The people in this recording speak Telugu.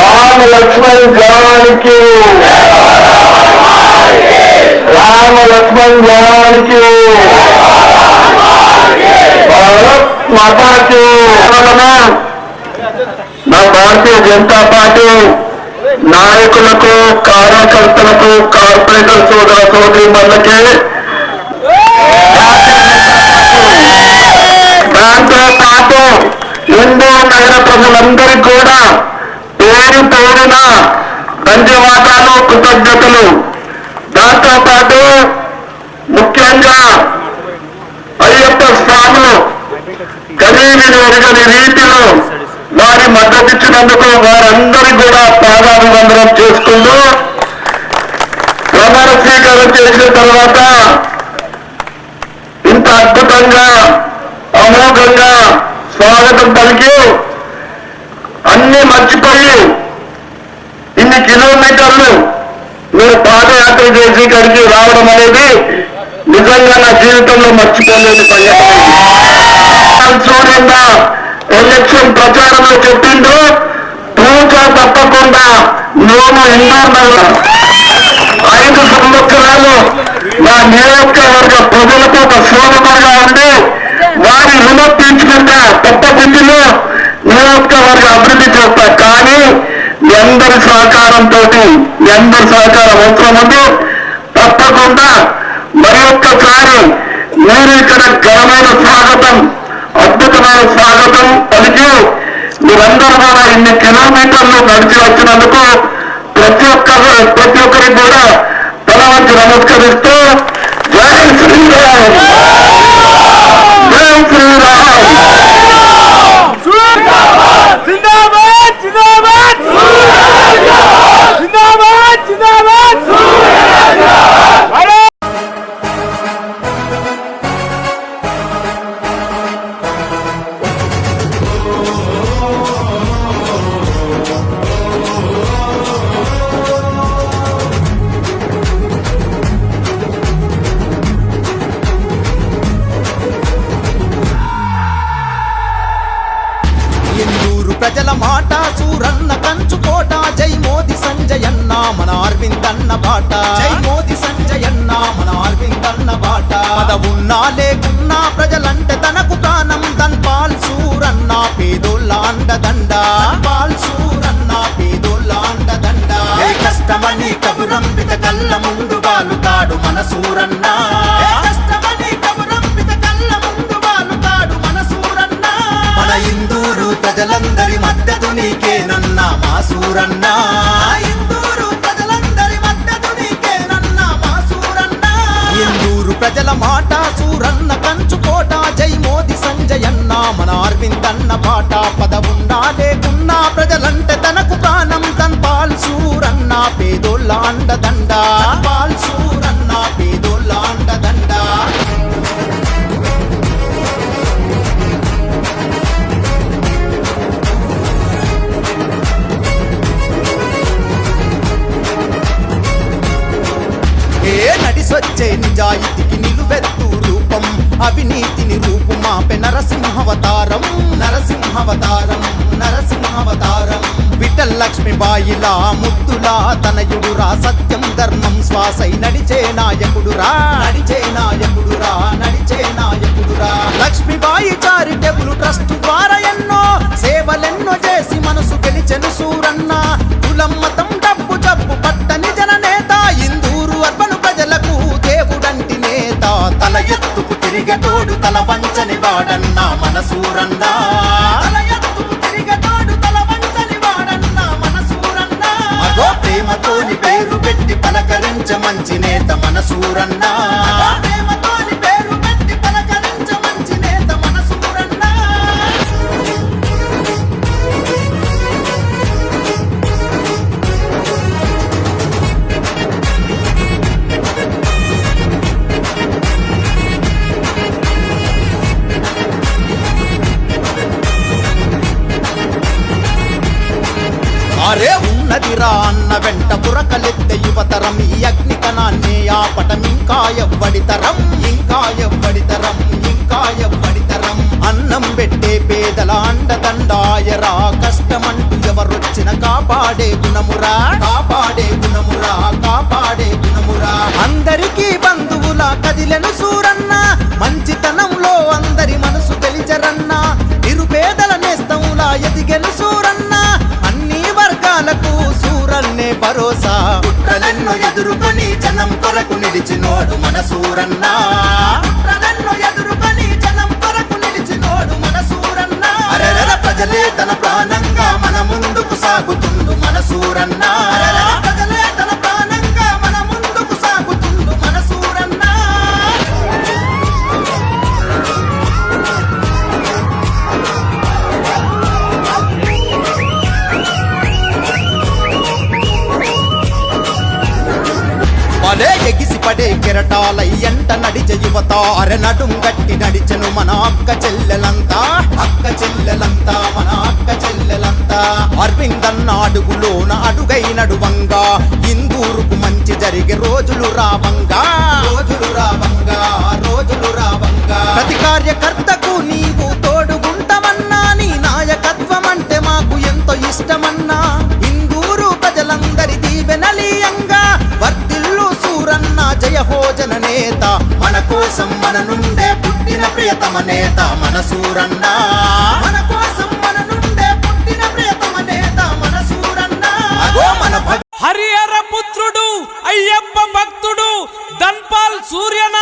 రామ లక్ష్మణ్ జనానికి రామ లక్ష్మణ్ జనానికి భారత్ నా భారతీయ జనతా పార్టీ నాయకులకు కార్యకర్తలకు కార్పొరేటర్ సోదర సోదరి మందకే హిందూ నగర ప్రజలందరూ కూడా పేరు పేరున ధన్యవాదాలు కృతజ్ఞతలు. దాంతో పాటు ముఖ్యంగా అయ్యప్ప స్వాములు గలీని ఎరగని రీతిలో వారి మద్దతిచ్చినందుకు వారందరి కూడా పాదాభివందనం చేసుకుంటూ ప్రమాణ స్వీకారం చేసిన తర్వాత ఇంత అద్భుతంగా అమోఘంగా స్వాగతం పలికి అన్ని మర్చిపోయి ఇన్ని కిలోమీటర్లు మీరు పాదయాత్ర చేసి ఇక్కడికి రావడం అనేది నిజంగా నా జీవితంలో మర్చిపోలేని సంఘటన ఎలక్షన్ ప్రచారంలో చెప్పిండు పూజ తప్పకుండా నేను ఎన్నో ఐదు సంవత్సరాలు నా నియోజకవర్గ ప్రజలకు ఒక సేవకుడుగా ఉండి తీర్చుకుంటా తప్పకుండిలో నియోజకవర్గ అభివృద్ధి చేస్తా. కానీ మీ అందరి సహకారంతో మీ అందరి సహకారం అవసరం ఉంది. తప్పకుండా మరి ఒక్కసారి మీరు ఇక్కడ ఘనమైన స్వాగతం అద్భుతమైన స్వాగతం పలికి మీరందరూ కూడా ఇన్ని కిలోమీటర్లు నడిచి వచ్చినందుకు ప్రతి ఒక్కరు ప్రతి ఒక్కరికి కూడా ప్రజల మాట సూరన్న కంచుకోట. జై మోది సంజయన్న మన అరవిందన్న బాట. జై మోది సంజయన్న మన అరవిందన్న బాట. పదవున్నా లేకున్నా ప్రజలంటే తనకు ప్రాణం. దన్పాల్ సూరన్న పేదోళ్ళ అండదండ. పాల్ సూరన్న పేదోళ్ళ అండదండ. కష్టమని కబురంబిత కళ్ళ ముందు వాలుతాడు మన సూరన్న. ప్రజలందరూ మన ఇందూరు నీకేనన్నా మా సూరన్న ఇందూరు ప్రజలందరి మద్దతు నీకేనన్నా మా సూరన్న ఇందూరు ప్రజల మాట సూరన్న కంచుకోట జై మోది సంజయన్న మన అరవిందన్న పాట పదవున్నా లేకున్నా ప్రజలంటే తనకు ప్రాణం తన్పాల్ సూరన్న పేదోళ్ళ అండదండ. నడిసొచ్చే నిజాయితీకి నిలువెత్తు రూపం అవినీతిని రూపుమాపె నరసింహవతారం నరసింహవతారం నరసింహవతారం. విఠల్ లక్ష్మిబాయిలా ముద్దులా తనయుడురా సత్యం ధర్మం శ్వాసై నడిచే నాయకుడురా నడిచే నాయకుడురా నడిచే నాయకుడురా. లక్ష్మీబాయి చారిటబుల్ ట్రస్ట్ ద్వారా ఎన్నో సేవలెన్నో చేసి మనసు గెలిచెను సూరన్న. తల వంచని వాడన్న మన సూరన్న అగో ప్రేమతోని పేరు పెట్టి పలకరించ మంచి నేత మన వెంట పురకలెత్త యువతరం ఈ అగ్నికణాన్ని ఆపటం ఇంకా ఎవ్వడితరం ఇంకా ఎవ్వడితరం ఇంకా ఎవ్వడితరం అన్నం పెట్టే పేదల అండదండాయరా కష్టమంటూ ఎవరొచ్చిన కాపాడే గుణమురా కాపాడే గుణమురా కాపాడే గుణమురా. అందరికీ బంధువుల కదిలను సూరన్న మంచితనంలో అందరి మనసు తెలిచరన్న నిరుపేదల నేస్తములా ఎదిగెను సూర నిలిచినోడు నోడు మనసూరన్నా. ఆడే ఎంట నడిచ యువత. అరనడుం గట్టి నడిచను మన అక్క చెల్లెలంతా. అక్క చెల్లెలంతా మన అక్క చెల్లెలంతా. అరవిందన్న అడుగులోన అడుగైనడు వంగా. ఇందూరుకు మంచి జరిగే రోజులు రావంగా. మన కోసం మన నుండే పుట్టిన ప్రియతమ నేత మన సూరన్న మన కోసం మన నుండే పుట్టిన ప్రియతమ నేత మన సూరన్నా అగో మన హరిహర పుత్రుడు అయ్యప్ప భక్తుడు దన్పాల్ సూర్యన